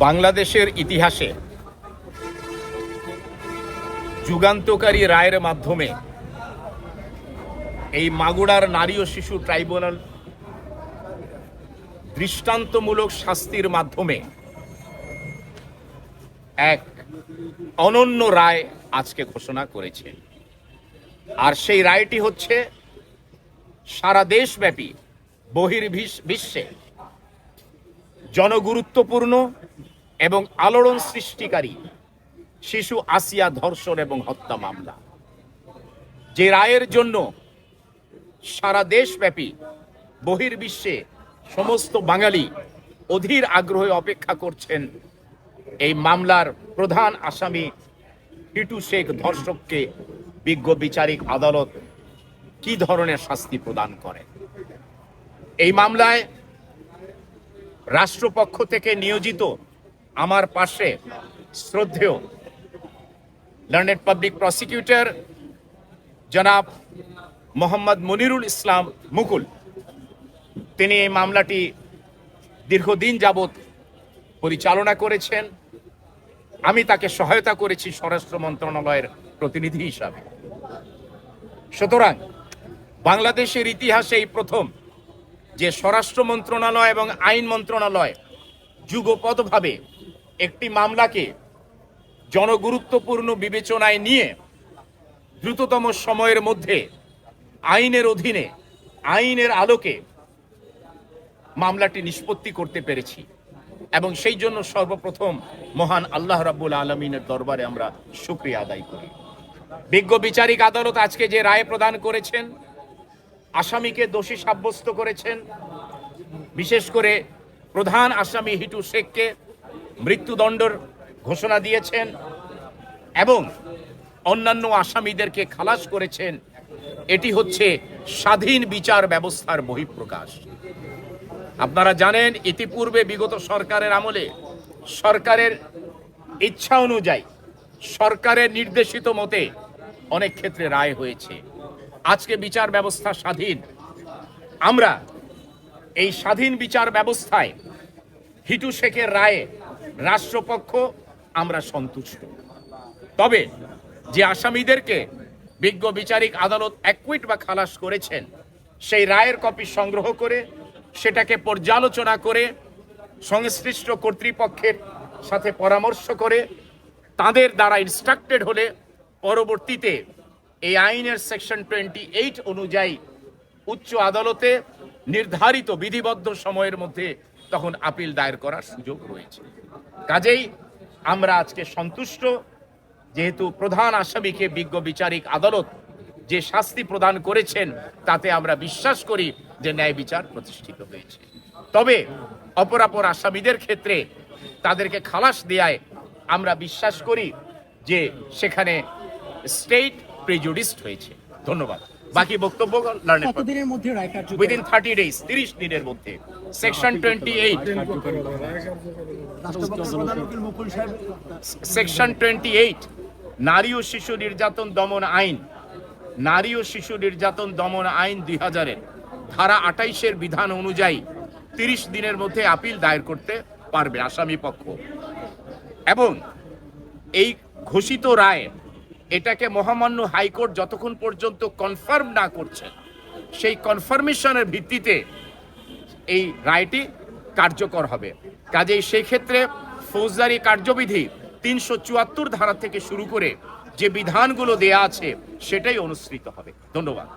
বাংলাদেশের ইতিহাসে যুগান্তকারী রায়ের মাধ্যমে এই মাগুড়ার নারী ও শিশু ট্রাইব্যুনাল দৃষ্টান্তমূলক শাস্তির মাধ্যমে এক অনন্য রায় আজকে ঘোষণা করেছে। আর সেই রায়টি হচ্ছে, সারা দেশব্যাপী বহির্বিশ- বিশ্বে জনগুরুত্বপূর্ণ এবং আলোড়ন সৃষ্টিকারী শিশু আসিয়া ধর্ষণ এবং হত্যা মামলা। যে রায়ের জন্য সারা দেশব্যাপী বহির্বিশ্বে সমস্ত বাঙালি অধীর আগ্রহে অপেক্ষা করছেন এই মামলার প্রধান আসামি টিটু শেখ ধর্ষককে বিজ্ঞ বিচারিক আদালত কি ধরনের শাস্তি প্রদান করে? এই মামলায় রাষ্ট্রপক্ষ থেকে নিয়োজিত আমার পাশে শ্রদ্ধেয় লার্নেড পাবলিক প্রসিকিউটর জনাব মোহাম্মদ মনিরুল ইসলাম মুকুল। তিনি এই মামলাটি দীর্ঘদিন যাবৎ পরিচালনা করেছেন। আমি তাকে সহায়তা করেছি স্বরাষ্ট্র মন্ত্রণালয়ের প্রতিনিধি হিসাবে। সুতরাং বাংলাদেশের ইতিহাসে এই প্রথম যে স্বরাষ্ট্র মন্ত্রণালয় এবং আইন মন্ত্রণালয় যুগপদভাবে একটি মামলাকে জনগুরুত্বপূর্ণ বিবেচনায় নিয়ে দ্রুততম সময়ের মধ্যে আইনের অধীনে, আইনের আলোকে মামলাটি নিষ্পত্তি করতে পেরেছি এবং সেই জন্য সর্বপ্রথম মহান আল্লাহ রাব্বুল আলমিনের দরবারে আমরা শুক্রিয়া আদায় করি। বিজ্ঞ বিচারিক আদালত আজকে যে রায় প্রদান করেছেন, আসামিকে দোষী সাব্যস্ত করেছেন, বিশেষ করে প্রধান আসামি হিটু শেখকে মৃত্যুদণ্ডর ঘোষণা দিয়েছেন এবং অন্যান্য আসামিদেরকে খালাস করেছেন। এটি হচ্ছে স্বাধীন বিচার ব্যবস্থার বহিঃপ্রকাশ। আপনারা জানেন, ইতিপূর্বে বিগত সরকারের আমলে সরকারের ইচ্ছা অনুযায়ী সরকারের নির্দেশিত মতে অনেক ক্ষেত্রে রায় হয়েছে। আজকে বিচার ব্যবস্থা স্বাধীন। আমরা এই স্বাধীন বিচার ব্যবস্থায় হিটু শেখের রায়ে রাষ্ট্রপক্ষ আমরা সন্তুষ্ট। তবে যে আসামিদেরকে বিজ্ঞ বিচারিক আদালত অ্যাকুইট বা খালাস করেছেন, সেই রায়ের কপি সংগ্রহ করে সেটাকে পর্যালোচনা করে সংশ্লিষ্ট কর্তৃপক্ষের সাথে পরামর্শ করে তাদের দ্বারা ইনস্ট্রাক্টেড হলে পরবর্তীতে এই আইনের সেকশন টোয়েন্টি এইট অনুযায়ী উচ্চ আদালতে নির্ধারিত বিধিবদ্ধ সময়ের মধ্যে তখন আপিল দায়ের করার সুযোগ রয়েছে। কাজেই আমরা আজকে সন্তুষ্ট, যেহেতু প্রধান আসামিকে বিজ্ঞ বিচারিক আদালত যে শাস্তি প্রদান করেছেন, তাতে আমরা বিশ্বাস করি যে ন্যায় বিচার প্রতিষ্ঠিত হয়েছে। তবে অপরাপর আসামিদের ক্ষেত্রে তাদেরকে খালাস দেয়ায় আমরা বিশ্বাস করি যে সেখানে স্টেট প্রেজুডিস্ট হয়েছে। ধন্যবাদ। বাকি বক্তব্য কতদিনের মধ্যে রায় কার্যকর? উইদিন থার্টি ডেজ তিরিশ দিনের মধ্যে। সেকশন টোয়েন্টি এইট রাষ্ট্রপক্ষের প্রধান উকিল মুকুল সাহেব। সেকশন টোয়েন্টি এইট নারী ও শিশু নির্যাতন দমন আইন। নারী ও শিশু নির্যাতন দমন আইন দুই হাজারের ধারা আটাইশের বিধান অনুযায়ী তিরিশ দিনের মধ্যে আপিল দায়ের করতে পারবে আসামি পক্ষ। এবং এই ঘোষিত রায় এটাকে মহামান্য হাইকোর্ট যতক্ষণ পর্যন্ত কনফার্ম না করছে, সেই কনফার্মেশনের ভিত্তিতে এই রায়টি কার্যকর হবে। কাজেই সেই ক্ষেত্রে ফৌজদারি কার্যবিধি তিনশো চুয়াত্তর ধারা থেকে শুরু করে যে বিধানগুলো দেয়া আছে, সেটাই অনুসৃত হবে। ধন্যবাদ।